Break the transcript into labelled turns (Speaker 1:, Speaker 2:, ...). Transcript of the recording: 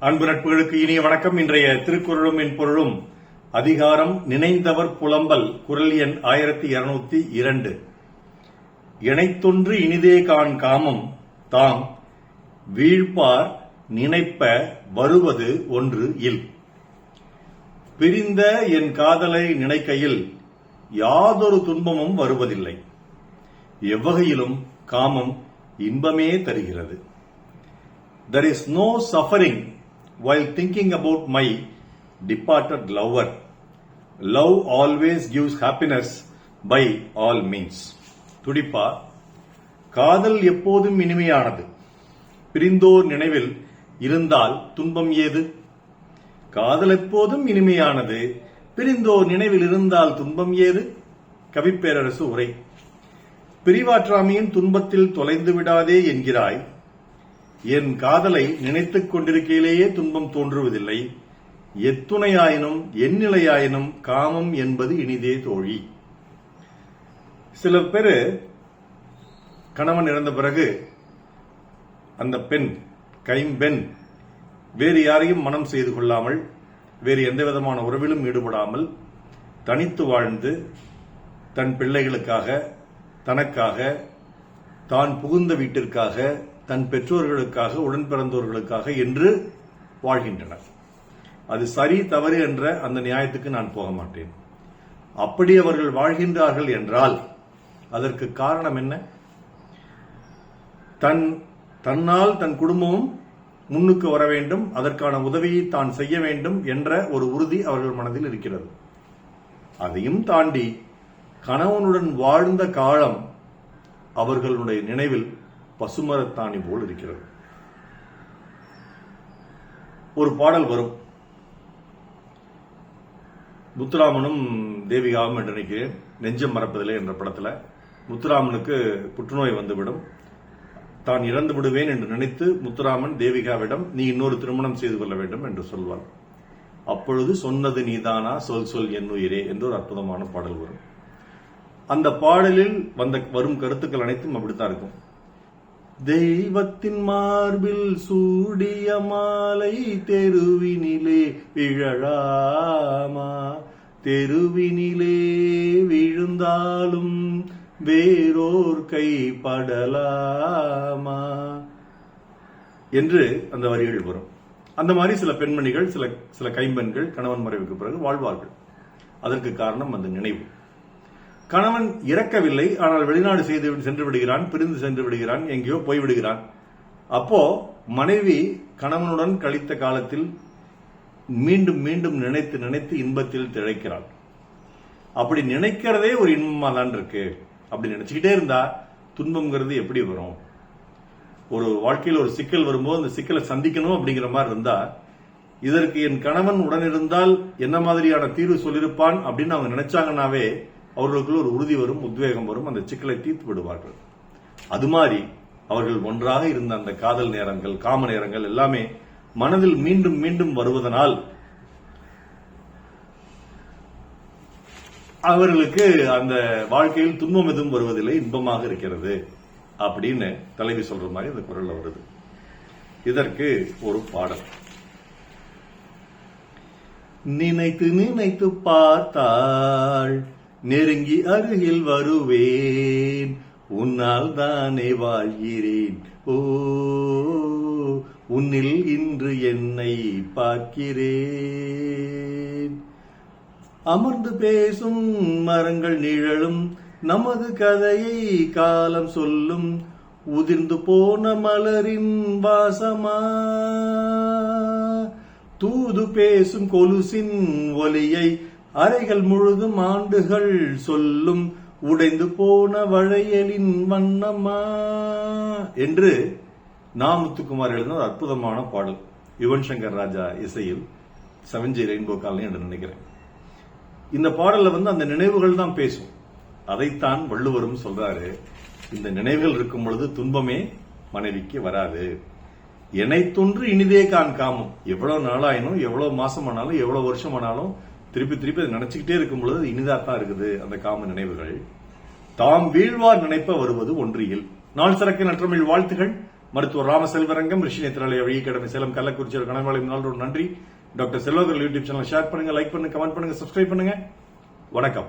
Speaker 1: அன்பு நட்புகளுக்கு இனிய வணக்கம். இன்றைய திருக்குறளும் என் பொருளும் அதிகாரம் நினைந்தவர் புலம்பல் குரல் எண் ஆயிரத்தி இருநூத்தி இரண்டு. இணைத்தொன்று இனிதே கான் காமம் தாம் வீழ்ப்பார் நினைப்ப வருவது ஒன்று இல். பிரிந்த என் காதலை நினைக்கையில் யாதொரு துன்பமும் வருவதில்லை. எவ்வகையிலும் காமம் இன்பமே தருகிறது. There is no suffering while thinking about my departed lover. Love always gives happiness by all means. துடிப்பா காதல் எப்போதும் இனிமையானது. பிரிந்தோர் நினைவில் இருந்தால் துன்பம் ஏது? காதல் எப்போதும் இனிமையானது பிரிந்தோர் நினைவில் இருந்தால் துன்பம் ஏது? கவிப்பேரரசு உரை. பிரிவாற்றாமையின் துன்பத்தில் தொலைந்து விடாதே என்கிறாய். என் காதலை நினைத்துக் கொண்டிருக்கையிலேயே துன்பம் தோன்றுவதில்லை. எத்துணையாயினும் எந்நிலையாயினும் காமம் என்பது இனிதே தோழி. சில பேர் கணவன் இறந்த பிறகு அந்த பெண் கைம்பெண் வேறு யாரையும் மனம் செய்து கொள்ளாமல் வேறு எந்த விதமான உறவிலும் ஈடுபடாமல் தனித்து வாழ்ந்து தன் பிள்ளைகளுக்காக தனக்காக தான் புகுந்த வீட்டிற்காக தன் பெற்றோர்களுக்காக உடன் பிறந்தோர்களுக்காக என்று வாழ்கின்றனர். அது சரி தவறு என்ற அந்த நியாயத்துக்கு நான் போக மாட்டேன். அப்படி அவர்கள் வாழ்கின்றார்கள் என்றால் அதற்கு காரணம் என்ன? தன் தன்னால் தன் குடும்பமும் முன்னுக்கு வர வேண்டும் அதற்கான உதவியை தான் செய்ய வேண்டும் என்ற ஒரு உறுதி அவர்கள் மனதில் இருக்கிறது. அதையும் தாண்டி கணவனுடன் வாழ்ந்த காலம் அவர்களுடைய நினைவில் பசுமரத்தாணி போல் இருக்கிறது. ஒரு பாடல் வரும். முத்துராமனும் தேவிகாவும் என்று நினைக்கிறேன் நெஞ்சம் மறப்பதில்லை என்ற படத்தில் முத்துராமனுக்கு புற்றுநோய் வந்துவிடும். தான் இறந்து விடுவேன் என்று நினைத்து முத்துராமன் தேவிகாவிடம் நீ இன்னொரு திருமணம் செய்து கொள்ள வேண்டும் என்று சொல்வார் அப்பொழுது சொன்னது நீதானா? சொல் சொல் என் உயிரே என்று ஒரு அற்புதமான பாடல் வரும். அந்த பாடலில் வந்த வரும் கருத்துக்கள் அனைத்தும் அப்படித்தான் இருக்கும். தெய்வத்தின் மார்பில் சூடிய மாலை தெருவினிலே விழலாமா? தெருவினிலே விழுந்தாலும் வேறோர் கை என்று அந்த வரிகள் வரும். அந்த மாதிரி சில பெண்மணிகள் சில சில கைம்பெண்கள் கணவன் மறைவுக்கு பிறகு வாழ்வார்கள். அதற்கு காரணம் அந்த நினைவு. கணவன் இறக்கவில்லை ஆனால் வெளிநாடு செய்து சென்று விடுகிறான் பிரிந்து சென்று விடுகிறான் எங்கேயோ போய் விடுகிறான். அப்போ மனைவி கணவனுடன் கழித்த காலத்தில் மீண்டும் மீண்டும் நினைத்து நினைத்து இன்பத்தில் திளைக்கிறாள். அப்படி நினைக்கிறதே ஒரு இன்பமா தான் இருக்கு. அப்படி நினைச்சுக்கிட்டே இருந்தா துன்பம்ங்கிறது எப்படி வரும்? ஒரு வாழ்க்கையில் ஒரு சிக்கல் வரும்போது அந்த சிக்கலை சந்திக்கணும் அப்படிங்கிற மாதிரி இருந்தா இதற்கு என் கணவன் உடனிருந்தால் என்ன மாதிரியான தீர்வு சொல்லியிருப்பான் அப்படின்னு அவங்க நினைச்சாங்கன்னாவே அவர்களுக்குள்ள ஒரு உறுதி வரும் உத்வேகம் வரும் அந்த சிக்கலை தீர்த்து விடுவார்கள். அது மாதிரி அவர்கள் ஒன்றாக இருந்த அந்த காதல் நேரங்கள் காம நேரங்கள் எல்லாமே மனதில் மீண்டும் மீண்டும் வருவதனால் அவர்களுக்கு அந்த வாழ்க்கையில் துன்பம் எதுவும் வருவதில்லை இன்பமாக இருக்கிறது அப்படின்னு தலைவி சொல்ற மாதிரி அந்த குரல்ல வருது. இதற்கு ஒரு பாடல். நினைத்து நினைத்து பார்த்தாள் நெருங்கி அருகில் வருவேன். உன்னால் தானே வாழ்கிறேன். ஓ உன்னில் இன்று என்னை பார்க்கிறேன். அமர்ந்து பேசும் மரங்கள் நிழலும் நமது கதையை காலம் சொல்லும். உதிர்ந்து போன மலரின் வாசமா? தூது பேசும் கொலுசின் ஒலியை அறைகள் முழுதும் ஆண்டுகள் சொல்லும் உடைந்து போன வளையலின் வண்ணமா என்று நாமுத்துக்குமார் எழுதின அற்புதமான பாடல். யுவன் சங்கர் ராஜா இசையில் செவன்ஜி ரெயின்போ காலனி என்று நினைக்கிறேன். இந்த பாடல்ல வந்து அந்த நினைவுகள் தான் பேசும். அதைத்தான் வள்ளுவரும் சொல்றாரு. இந்த நினைவுகள் இருக்கும் பொழுது துன்பமே மனைவிக்கு வராது. இணைத்தொன்று இனிதே கான் காமம். எவ்வளவு நாளாயினும் எவ்வளவு மாசம் ஆனாலும் எவ்வளவு வருஷம் ஆனாலும் திருப்பி திருப்பி அதை நினைச்சுக்கிட்டே இருக்கும் பொழுது அது இனிதா தான் இருக்குது அந்த காம நினைவுகள். தாம் வீழ்வார் நினைப்ப வருவது ஒன்றியில். நாள் சிறக்க நற்றமிழ் வாழ்த்துகள். மருத்துவர் ராம செல்வரங்கம் ரிஷி நேத்திராலய வழி கடமை சேலம் கள்ளக்குறிச்சி கணவாளி நாள் ஒரு நன்றி. Doctor Selvakar YouTube channel share பண்ணுங்க லைக் பண்ணுங்க கமெண்ட் பண்ணுங்க சப்ஸ்கிரைப் பண்ணுங்க. வணக்கம்.